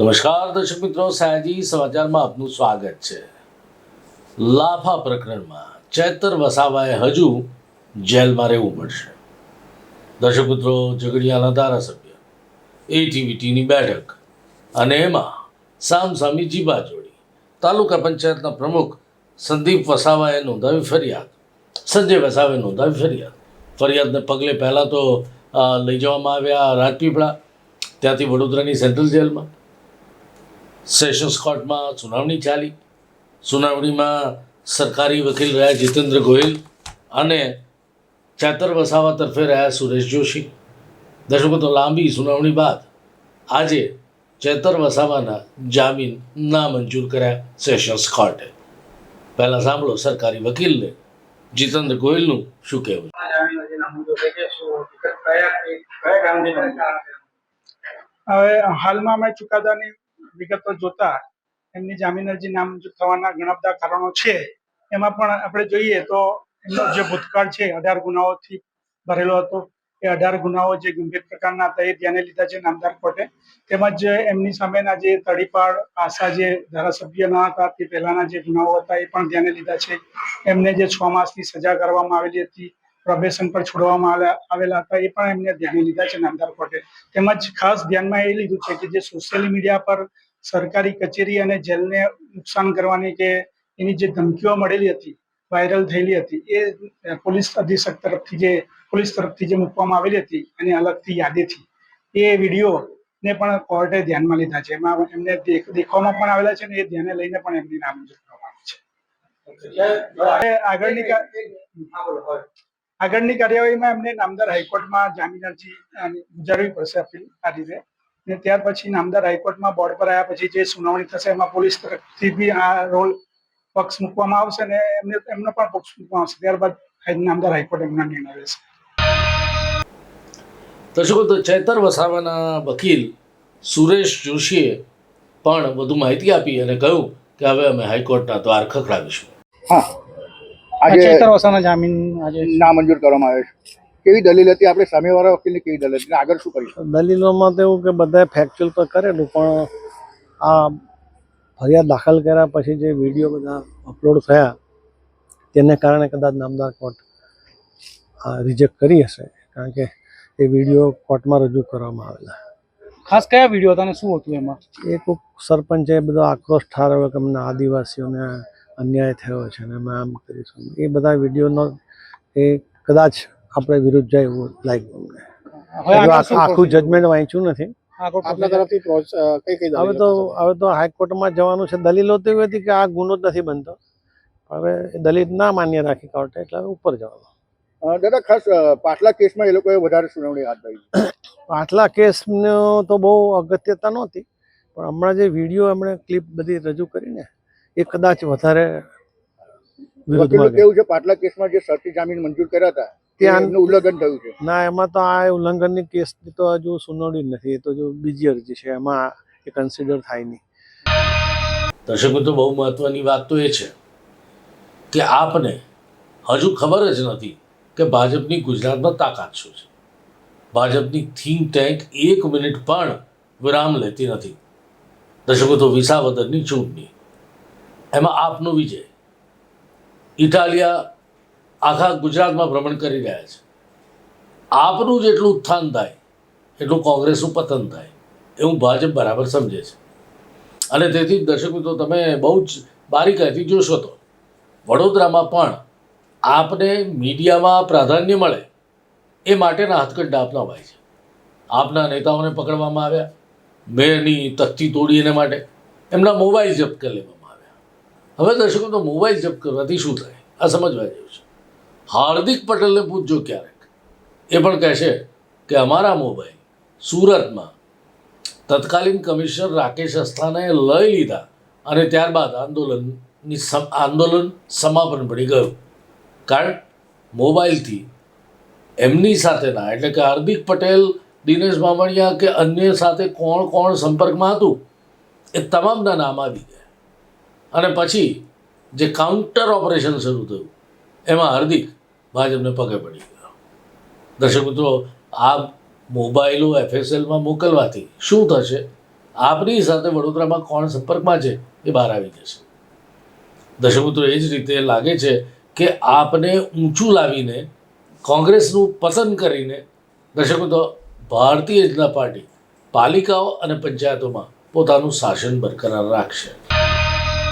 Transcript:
નમસ્કાર, દર્શક મિત્રો. સયાજી સમાચારમાં આપનું સ્વાગત છે. લાફા પ્રકરણમાં ચૈતર વસાવાએ હજુ જેલમાં રહેવું પડશે. દર્શક મિત્રો, ઝઘડિયાના ધારાસભ્ય એટીવીટીની બેઠક અને એમાં સામસામી જીબાજોડી તાલુકા પંચાયતના પ્રમુખ સંદીપ વસાવાએ નોંધાવી ફરિયાદ. સંજય વસાવે નોંધાવી ફરિયાદ. ફરિયાદને પગલે પહેલાં તો લઈ જવામાં આવ્યા રાજપીપળા, ત્યાંથી વડોદરાની સેન્ટ્રલ જેલમાં. સેશન્સ કોર્ટમાં સુનાવણી ચાલી. સુનાવણીમાં સરકારી વકીલ રહ્યા જીતેન્દ્ર ગોહિલ અને ચાતર વસાવા તરફે રહ્યા સુરેશ જોશી. દર્શકો, તો લાંબી સુનાવણી બાદ આજે ચેતર વસાવાના જામીન નામંજૂર કર્યા સેશન્સ કોર્ટે. પહેલાં સાંભળો સરકારી વકીલને. જીતેન્દ્ર ગોહિલનું શું કહેવું હવે હાલમાં અમે ચુકાદાની વિગતો જોતા એમની જામીન અરજી નામંજૂર થવાના ઘણા બધા કારણો છે. એમાં પણ આપણે જોઈએ તો એમનો જે ભૂતકાળ છે, અઢાર ગુનાઓથી ભરેલો હતો. એ અઢાર ગુનાઓ જે ગંભીર પ્રકારના હતા, એ ધ્યાને લીધા છે નામદાર કોર્ટે. તેમજ એમની સામેના જે તડીપાડ આશા જે ધારાસભ્ય ન હતા, તે પહેલાના જે ગુનાઓ હતા, એ પણ ધ્યાને લીધા છે. એમને જે છ માસની સજા કરવામાં આવેલી હતી, પ્રોબેશન પર છોડવામાં આવેલા હતા, એ પણ એમને ધ્યાને લીધા છે નામદાર કોર્ટે. તેમજ ખાસ ધ્યાનમાં એ લીધું છે કે જે સોશિયલ મીડિયા પર સરકારી કચેરી અને જેલને નુકસાન કરવાની કે એની જે ધમકીઓ મળેલી હતી વાયરલ થયેલી હતી એ પોલીસ અધિક્ષક તરફથી જે પોલીસ તરફથી જે મૂકવામાં આવેલી હતી એની અલગથી યાદીથી એ વીડિયો ને પણ કોર્ટે ધ્યાનમાં લીધા છે. એમાં એમને દેખવામાં પણ આવેલા છે ને એ ધ્યાને લઈને પણ એમની નામંજૂર કરવામાં આવી છે. આગળની આગળની કાર્યવાહીમાં એમને નામદાર હાઈકોર્ટમાં જામીન અરજી ગુજારવી પડશે અપીલ આ રીતે. ને ત્યાર પછી નામદાર હાઈકોર્ટમાં બોર્ડ પર આવ્યા પછી જે સુનાવણી થશે એમાં પોલીસ તરફથી બી આ રોલ પક્ષ મૂકવામાં આવશે ને એમને એમનો પણ પક્ષ મૂકવામાં આવશે. ત્યારબાદ નામદાર હાઈકોર્ટ એમનો નિર્ણય લેશે. દર્શકો તો ચૈતર વસાવાના વકીલ સુરેશ જોશીએ પણ વધુ માહિતી આપી અને કહ્યું કે હવે અમે હાઈકોર્ટના દ્વાર ખખડાવીશું. હા. આજે ચેતર વસાવાના જામીન આજે નામંજૂર કરવામાં આવે છે. કેવી દલીલ હતી? આપણે સામેવાળા વકીલની કેવી દલીલ હતી? આગળ શું કરીશું? દલીલોમાં તો એવું કે બધાએ ફેક્ચ્યુઅલ પર કરેલું પણ આ ફરિયાદ દાખલ કર્યા પછી જે વીડિયો બધા અપલોડ થયા તેને કારણે કદાચ નામદાર કોર્ટ રિજેક્ટ કરી હશે. કારણ કે એ વીડિયો કોર્ટમાં રજૂ કરવામાં આવેલા. ખાસ કયા વીડિયો હતા અને શું હતું એમાં? એ કોઈક સરપંચે બધો આક્રોશ ઠારવ્યો કે અમને આદિવાસીઓને અન્યાય થયો છે અને અમે આમ કરીશું. એ બધા વિડીયોનો એ કદાચ આપણે વિરુદ્ધ જાય એવું લાગ્યું અમને આખું આખું જજમેન્ટ વાંચ્યું નથી. હવે તો હવે તો હાઈકોર્ટમાં જવાનું છે. દલીલો તો એવી હતી કે આ ગુનો જ નથી બનતો. હવે દલિત ના માન્ય રાખી કોર્ટે એટલે ઉપર જવાનું. દાદા ખાસ પાછલા કેસમાં એ લોકોએ વધારે સુનાવણી હાથ ધરી આટલા કેસનો તો બહુ અગત્યતા નહોતી પણ હમણાં જે વીડિયો એમણે ક્લિપ બધી રજૂ કરીને એ કદાચ વધારે. કેવું છે પાછલા કેસમાં જે શરતી જામીન મંજૂર કર્યા હતા ત્યાં- ઉલ્લંઘન થયું છે. ના એમાં તો આ ઉલ્લંઘનની કેસની તો હજુ સુનાવણી જ નથી. એ તો જો બીજી અરજી છે. એમાં એ કન્સિડર થાય નહીં. દર્શક મિત્રો બહુ મહત્વની વાત તો એ છે કે આપને હજુ ખબર જ નથી કે ભાજપની ગુજરાતમાં તાકાત શું છે. ભાજપની થિંક ટેન્ક એક મિનિટ પણ વિરામ લેતી નથી. દર્શકો તો વિસાવદરની ચૂંટણી. એમાં આપનો વિજય. ઇટાલિયા આખા ગુજરાતમાં ભ્રમણ કરી રહ્યા છે. આપનું જેટલું ઉત્થાન થાય, એટલું કોંગ્રેસનું પતન થાય એવું ભાજપ બરાબર સમજે છે. અને તેથી દર્શક મિત્રો, તમે બહુ જ બારીકાઈથી જોશો તો, વડોદરામાં પણ આપને મીડિયામાં પ્રાધાન્ય મળે, એ માટેના હાથકંડા અપનાવાય છે. આપના નેતાઓને પકડવામાં આવ્યા, મેયરની તકતી તોડી એને માટે, એમના મોબાઈલ જપ્ત કરી લેવામાં આવ્યા. હવે દર્શકો તો મોબાઈલ જપ્ત કરવાથી શું થાય? આ સમજવા જેવું છે. હાર્દિક પટેલને પૂછજો ક્યારેક. એ પણ કહેશે કે અમારા મોબાઈલ સુરતમાં તત્કાલીન કમિશનર રાકેશ અસ્થાનાએ લઈ લીધા અને ત્યારબાદ આંદોલનની આંદોલન સમાપન પડી ગયું. કારણ મોબાઈલથી એમની સાથેના એટલે કે હાર્દિક પટેલ, દિનેશ મામણિયા કે અન્ય સાથે કોણ કોણ સંપર્કમાં હતું, એ તમામના નામ આવી ગયા. અને પછી જે કાઉન્ટર ઓપરેશન શરૂ થયું, એમાં હાર્દિક ભાજપને પગે પડી ગયો. દર્શક મિત્રો, આ મોબાઈલો એફએસએલમાં મોકલવાથી શું થશે? આપની સાથે વડોદરામાં કોણ સંપર્કમાં છે એ બહાર આવી જશે. દર્શક મિત્રો, એ જ રીતે લાગે છે કે આપને ઊંચું લાવીને કોંગ્રેસનું પતન કરીને દર્શક મિત્રો, ભારતીય જનતા પાર્ટી પાલિકાઓ અને પંચાયતોમાં પોતાનું શાસન બરકરાર રાખશે.